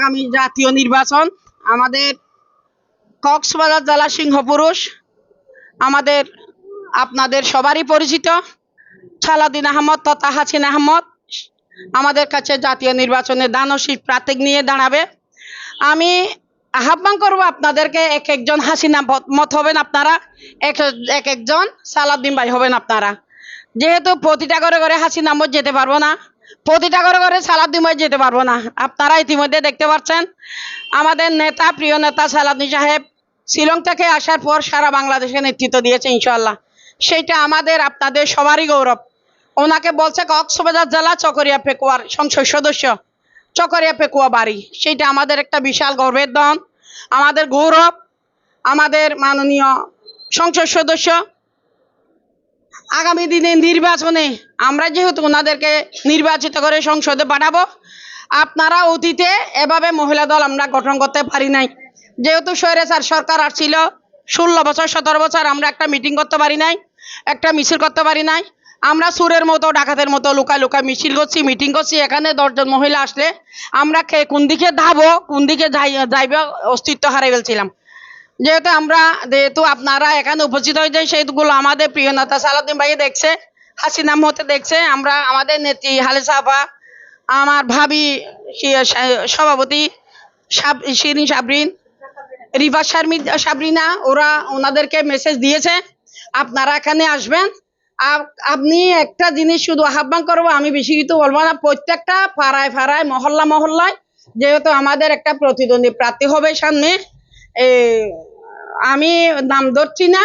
আগামী জাতীয় নির্বাচন, আমাদের কক্সবাজার জেলা সিংহপুরুষ আমাদের আপনাদের সবারই পরিচিত সালাদিন আহমদ তথা হাসিন আহমদ, আমাদের কাছে জাতীয় নির্বাচনে দানশীল প্রাতীক নিয়ে দাঁড়াবে। আমি আহ্বান করব আপনাদেরকে এক একজন হাসিনা মত- হবেন আপনারা, এক এক একজন সালাদ্দিন ভাই হবেন আপনারা। যেহেতু প্রতিটা ঘরে ঘরে হাসিনা মত যেতে পারব না প্রতিটা ঘরে ঘরে সালাদ্দিন ভাই যেতে পারব না। আপনারা ইতিমধ্যে দেখতে পাচ্ছেন, আমাদের নেতা, প্রিয় নেতা সালাদ্দিন সাহেব শিলং থেকে আসার পর সারা বাংলাদেশে নেতৃত্ব দিয়েছে ইনশাল্লাহ সেইটা আমাদের, আপনাদের সবারই গৌরব। ওনাকে বলছে কক্সবাজার জেলা চকরিয়া পেকুয়ার সংসদ সদস্য, চকরিয়া পেকুয়া বাড়ি। সেইটা আমাদের একটা বিশাল গর্বের দন আমাদের গৌরব, আমাদের মাননীয় সংসদ সদস্য আগামী দিনে নির্বাচনে আমরা যেহেতু ওনাদেরকে নির্বাচিত করে সংসদে পাঠাবো, আপনারা অতীতে এভাবে মহিলা দল আমরা গঠন করতে পারি নাই। যেহেতু স্বৈরাচার সরকার আসছিল, ষোলো বছর, সতেরো বছর আমরা একটা মিটিং করতে পারি নাই, একটা মিছিল করতে পারি নাই। আমরা সুরের মতো, ডাকাতের মতো, লুকায় লুকায় মিছিল করছি মিটিং করছি, এখানে দশজন মহিলা আসলে আমরা কোন দিকে ধাবো, কোন দিকে যাই যাইবে, অস্তিত্ব হারিয়ে ফেলছিলাম। যেহেতু আমরা যেহেতু আপনারা এখানে উপস্থিত হয়ে যায় সেইগুলো আমাদের প্রিয় নেতা সালাউদ্দিন ভাই দেখছে হাসিনা মতে দেখছে আমরা আমাদের নেত্রী হালিসা আপা আমার ভাবি সভাপতি শিরিন সাবরিন রিভা শারমি সাবরিনা ওরা ওনাদেরকে মেসেজ দিয়েছে আপনারা এখানে আসবেন। আপ- আপনি একটা জিনিস শুধু আহ্বান করব আমি বেশি কিছু বলব না প্রত্যেকটা পাড়ায় পাড়ায় মহল্লা মহল্লায় যেহেতু আমাদের একটা প্রতিদ্বন্দ্বী প্রার্থী হবে সামনে এ, আমি নাম ধরছি না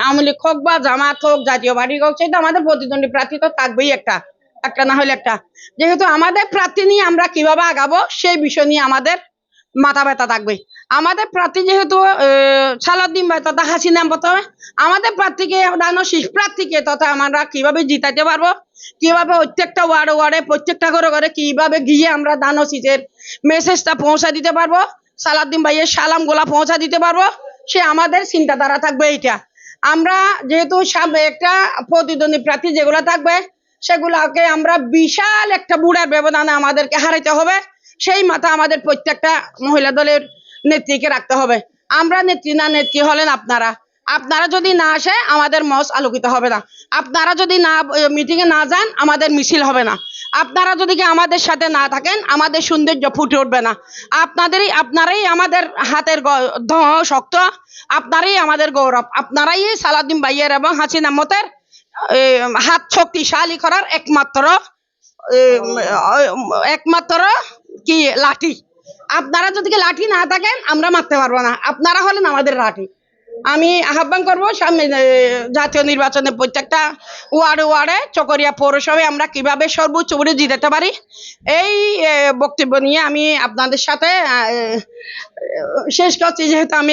আওয়ামী লীগ হোক বা জামাত হোক, জাতীয় পার্টি হোক সেটা আমাদের প্রতিদ্বন্দ্বী প্রার্থী তো থাকবেই একটা একটা না হলে একটা। যেহেতু আমাদের প্রার্থী নিয়ে আমরা কীভাবে আগাবো, সেই বিষয় নিয়ে আমাদের মাথা ব্যথা থাকবে। আমাদের প্রার্থী যেহেতু সালাদ্দিন ভাই তথা হাসিনা প্রথমে, আমাদের প্রার্থীকে দানশীষ প্রার্থীকে তথা আমরা কীভাবে জিতাতে পারব, কীভাবে প্রত্যেকটা ওয়ার্ডে ওয়ার্ডে, প্রত্যেকটা ঘরে ঘরে কীভাবে গিয়ে আমরা দানশীষের মেসেজটা পৌঁছা দিতে পারব সালাদ্দিন ভাইয়ের সালাম গোলা পৌঁছা দিতে পারব সে আমাদের চিন্তাধারা থাকবে এইটা। আমরা যেহেতু একটা প্রতিদ্বন্দ্বী প্রার্থী যেগুলো থাকবে, সেগুলোকে আমরা বিশাল একটা বুড়ার ব্যবধানে আমাদেরকে হারাইতে হবে। সেই মাথা আমাদের প্রত্যেকটা মহিলা দলের নেত্রীকে রাখতে হবে। আমরা নেত্রী না নেত্রী হলেন আপনারা। আপনারা যদি না আসে, আমাদের মঞ্চ আলোকিত হবে না। আপনারা যদি না মিটিং এ না যান, আমাদের মিছিল হবে না। আপনারা যদি আমাদের সাথে না থাকেন, আমাদের সৌন্দর্য ফুটে উঠবে না। আপনাদেরই, আপনারাই আমাদের হাতের শক্ত, আপনারাই আমাদের গৌরব। আপনারাই সালাদিন ভাইয়ের এবং হাসিনা মতের হাত শক্তিশালী করার একমাত্র একমাত্র কি, লাঠি। আপনারা যদি লাঠি না থাকেন, আমরা মারতে পারব না। আপনারা হলেন আমাদের লাঠি। আমি আহ্বান করব সামনে জাতীয় নির্বাচনে প্রত্যেকটা ওয়ার্ডে ওয়ার্ডে চকরিয়া পৌরসভায় আমরা কীভাবে সর্বোচ্চ করে জিতাতে পারি, এই বক্তব্য নিয়ে আমি আপনাদের সাথে শেষ করছি, যেহেতু আমি